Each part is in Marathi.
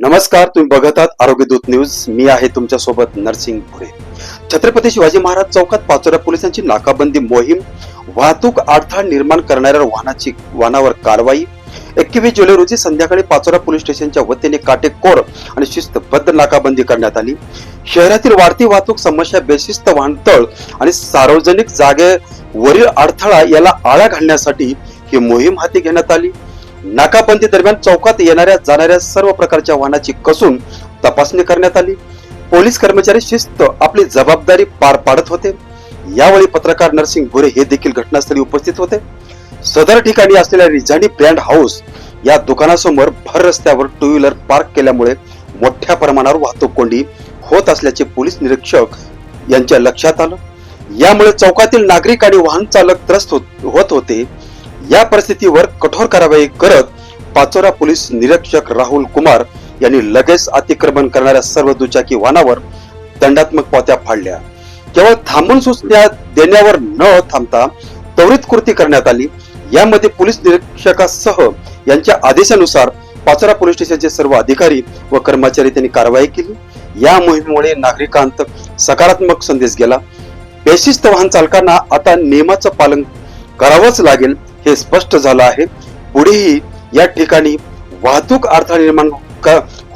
नमस्कार तुम्ही बघत आहात आरोग्य दूत न्यूज. मी आहे तुमच्यासोबत नरसिंग भुरे छत्रपती शिवाजी महाराज चौकात पाचोरा पोलिसांची नाकाबंदी मोहीम वाहतूक अडथळा निर्माण करणाऱ्या वाहनाची वाहनावर कारवाई एकवीस जुलै रोजी संध्याकाळी पाचोरा पोलीस स्टेशनच्या वतीने काटेकोर आणि शिस्तबद्ध नाकाबंदी करण्यात आली. शहरातील वाढती वाहतूक समस्या बेशिस्त वाहनतळ आणि सार्वजनिक जागेवरील अडथळा याला आळा घालण्यासाठी ही मोहीम हाती घेण्यात आली. नाकाबंदी दरम्यान चौकात येणाऱ्या जाणाऱ्या सर्व प्रकारच्या वाहनाची कसून तपासणी करण्यात आली. पोलीस कर्मचारी शिस्त आपली जबाबदारी पार पाडत होते. यावेळी पत्रकार नरसिंग भुरे हे देखील घटनास्थळी उपस्थित होते. सदर ठिकाणी असलेल्या रिझानी ब्रँड हाऊस या दुकानासमोर भर रस्त्यावर टू व्हीलर पार्क केल्यामुळे मोठ्या प्रमाणावर वाहतूक कोंडी होत असल्याचे पोलीस निरीक्षक यांच्या लक्षात आलं. यामुळे चौकातील नागरिक आणि वाहन चालक त्रस्त होत होत होते. या परिस्थितीवर कठोर कारवाई करत पाचोरा पोलीस निरीक्षक राहुल कुमार यांनी लगेच अतिक्रमण करणाऱ्या सर्व दुचाकी वाहनावर दंडात्मक पावत्या फाडल्या. केवळ थांबून सूचना देण्यावर न थांबता त्वरित कृती करण्यात आली. यामध्ये पोलीस निरीक्षकासह यांच्या आदेशानुसार पाचोरा पोलीस स्टेशनचे सर्व अधिकारी व कर्मचारी त्यांनी कारवाई केली. या मोहिमेमुळे नागरिकांत सकारात्मक संदेश गेला. बेशिस्त वाहन चालकांना आता नियमाचं पालन करावंच लागेल हे स्पष्ट झालं आहे. पुढेही या ठिकाणी वाहतूक अडथळा निर्माण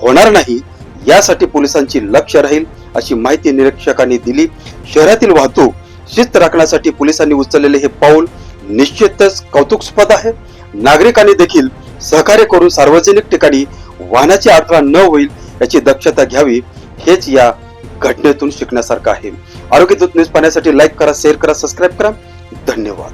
होणार नाही यासाठी पोलिसांची लक्ष राहील अशी माहिती निरीक्षकांनी दिली. शहरातील वाहतूक शिस्त राखण्यासाठी पोलिसांनी उचललेले हे पाऊल निश्चितच कौतुकस्पद आहे. नागरिकांनी देखील सहकार्य करून सार्वजनिक ठिकाणी वाहनाची अडथळा न होईल याची दक्षता घ्यावी हेच या घटनेतून शिकण्यासारखं आहे. आरोग्य दूत न्यूज पाहण्यासाठी लाईक करा शेअर करा सबस्क्राईब करा. धन्यवाद.